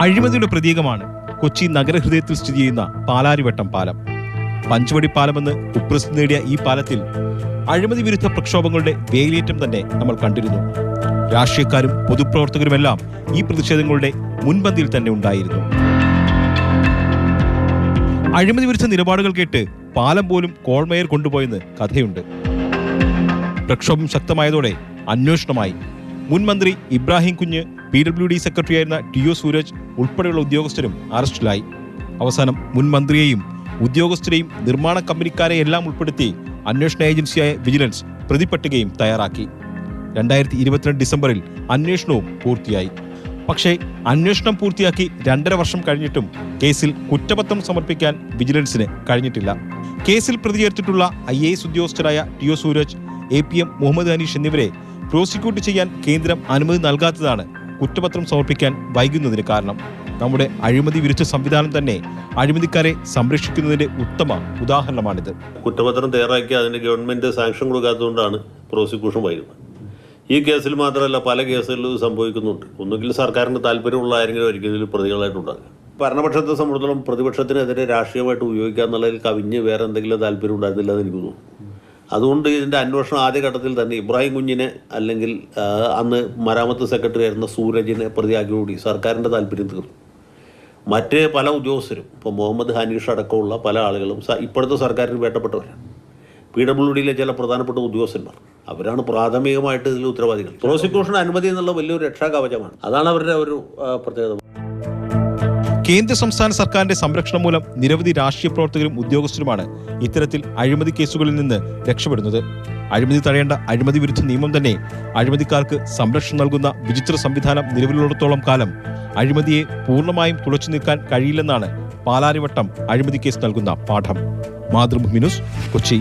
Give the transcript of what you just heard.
അഴിമതിയുടെ പ്രതീകമാണ് കൊച്ചി നഗരഹൃദയത്തിൽ സ്ഥിതി ചെയ്യുന്ന പാലാരിവട്ടം പാലം. പഞ്ചവടി പാലമെന്ന് കുപ്രസിദ്ധി നേടിയ ഈ പാലത്തിൽ അഴിമതി വിരുദ്ധ പ്രക്ഷോഭങ്ങളുടെ വേലിയേറ്റം തന്നെ നമ്മൾ കണ്ടിരുന്നു. രാഷ്ട്രീയക്കാരും പൊതുപ്രവർത്തകരുമെല്ലാം ഈ പ്രതിഷേധങ്ങളുടെ മുൻപന്തിയിൽ തന്നെ ഉണ്ടായിരുന്നു. അഴിമതി വിരുദ്ധ നിലപാടുകൾ കേട്ട് പാലം പോലും കോൾമേയർ കൊണ്ടുപോയെന്ന് കഥയുണ്ട്. പ്രക്ഷോഭം ശക്തമായതോടെ അന്വേഷണമായി മുൻ മന്ത്രി Ibrahim Kunju P W D സെക്രട്ടറിയായിരുന്ന ടി ഒ സൂരജ് ഉൾപ്പെടെയുള്ള ഉദ്യോഗസ്ഥരും അറസ്റ്റിലായി. അവസാനം മുൻ മന്ത്രിയെയും ഉദ്യോഗസ്ഥരെയും നിർമ്മാണ കമ്പനിക്കാരെയെല്ലാം ഉൾപ്പെടുത്തി അന്വേഷണ ഏജൻസിയായ വിജിലൻസ് പ്രതിപട്ടികയും തയ്യാറാക്കി. രണ്ടായിരത്തി ഇരുപത്തിരണ്ട് ഡിസംബറിൽ അന്വേഷണവും പൂർത്തിയായി. പക്ഷേ അന്വേഷണം പൂർത്തിയാക്കി രണ്ടര വർഷം കഴിഞ്ഞിട്ടും കേസിൽ കുറ്റപത്രം സമർപ്പിക്കാൻ വിജിലൻസിന് കഴിഞ്ഞിട്ടില്ല. കേസിൽ പ്രതി ചേർത്തിട്ടുള്ള I A S ഉദ്യോഗസ്ഥരായ T O Sooraj A P M Muhammad Anish എന്നിവരെ പ്രോസിക്യൂട്ട് ചെയ്യാൻ കേന്ദ്രം അനുമതി നൽകാത്തതാണ് കുറ്റപത്രം സമർപ്പിക്കാൻ വൈകുന്നതിന് കാരണം. നമ്മുടെ അഴിമതി വിരുദ്ധ സംവിധാനം തന്നെ അഴിമതിക്കാരെ സംരക്ഷിക്കുന്നതിന്റെ ഉത്തമ ഉദാഹരണമാണിത്. കുറ്റപത്രം തയ്യാറാക്കി അതിന് ഗവൺമെന്റ് സാങ്ഷൻ കൊടുക്കാത്തതുകൊണ്ടാണ് പ്രോസിക്യൂഷൻ വൈകുന്നത്. ഈ കേസിൽ മാത്രമല്ല പല കേസുകളിലും സംഭവിക്കുന്നുണ്ട്. ഒന്നുകിൽ സർക്കാരിന് താല്പര്യമുള്ള ആരെങ്കിലും ഒരിക്കലും ഇതിൽ പ്രതികളായിട്ടുണ്ടാകും ഭരണപക്ഷത്തെ സംബന്ധിച്ചിടത്തോളം പ്രതിപക്ഷത്തിനെതിരെ രാഷ്ട്രീയമായിട്ട് ഉപയോഗിക്കുക എന്നുള്ളതിൽ കവിഞ്ഞ് വേറെ എന്തെങ്കിലും താല്പര്യം ഉണ്ടായിരുന്നില്ല എന്ന് എനിക്ക് തോന്നുന്നു. അതുകൊണ്ട് ഇതിന്റെ അന്വേഷണം ആദ്യഘട്ടത്തിൽ തന്നെ ഇബ്രാഹിം കുഞ്ഞിനെ അല്ലെങ്കിൽ അന്ന് മരാമത്ത് സെക്രട്ടറി ആയിരുന്ന സൂരജിനെ പ്രതിയാക്കിയോടി സർക്കാരിന്റെ താല്പര്യം തീർന്നു. മറ്റ് പല ഉദ്യോഗസ്ഥരും ഇപ്പോൾ മുഹമ്മദ് ഹനീഷ് അടക്കമുള്ള പല ആളുകളും ഇപ്പോഴത്തെ സർക്കാരിന് വേട്ടപ്പെട്ടവരാണ് പി ഡബ്ല്യു ഡിയിലെ ചില പ്രധാനപ്പെട്ട ഉദ്യോഗസ്ഥന്മാർ. അവരാണ് പ്രാഥമികമായിട്ട് ഇതിൽ ഉത്തരവാദികൾ. പ്രോസിക്യൂഷൻ അനുമതി എന്നുള്ള വലിയൊരു രക്ഷാകവചമാണ്. അതാണ് അവരുടെ ഒരു പ്രത്യേകത. കേന്ദ്ര സംസ്ഥാന സർക്കാരിന്റെ സംരക്ഷണം മൂലം നിരവധി രാഷ്ട്രീയ പ്രവർത്തകരും ഉദ്യോഗസ്ഥരുമാണ് ഇത്തരത്തിൽ അഴിമതി കേസുകളിൽ നിന്ന് രക്ഷപ്പെടുന്നത്. അഴിമതി തടയേണ്ട അഴിമതി വിരുദ്ധ നിയമം തന്നെ അഴിമതിക്കാർക്ക് സംരക്ഷണം നൽകുന്ന വിചിത്ര സംവിധാനം നിലവിലുള്ളിടത്തോളം കാലം അഴിമതിയെ പൂർണമായും തുളച്ചു നിൽക്കാൻ കഴിയില്ലെന്നാണ് പാലാരിവട്ടം അഴിമതി കേസ് നൽകുന്ന പാഠം. മാതൃഭൂമി ന്യൂസ് കൊച്ചി.